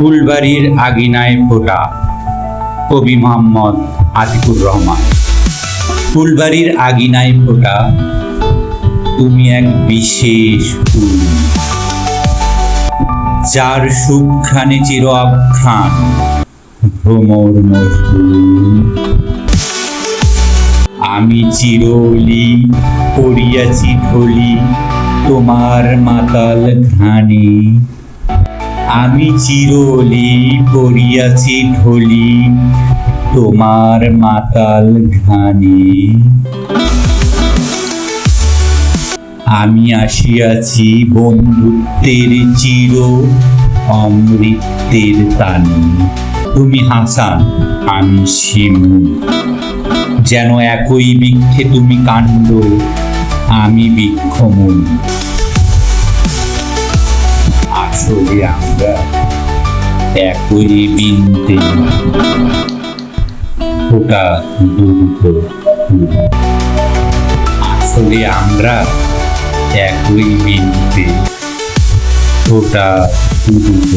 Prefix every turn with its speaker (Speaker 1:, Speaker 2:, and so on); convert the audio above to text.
Speaker 1: ফুলবাড়ির আগিনায় ফোটা কবি মোহাম্মদ আতিকুর রহমান। ফুলবাড়ির আগিনায় ফোটা তুমি এক বিশেষ ফুল। যার সুখানে চির আখ্যান ভ্রমর আমি চিরলি পড়িয়াছি ঢলি তোমার মাতাল ঘানে আমি চিরলি পড়িয়াছি ঢলি, তোমার মাতাল ঘানে আমি আসিয়াছি বন্ধুত্বের চির অমৃতের তানি তুমি হাসান, আমি শিমু। যেন একই বৃক্ষে তুমি কাণ্ড, আমি বৃক্ষমূল আসলে আমরা একই বিনতে ফোটা দুর্গ আসলে আমরা একই বিনতে ফোটা দুর্গ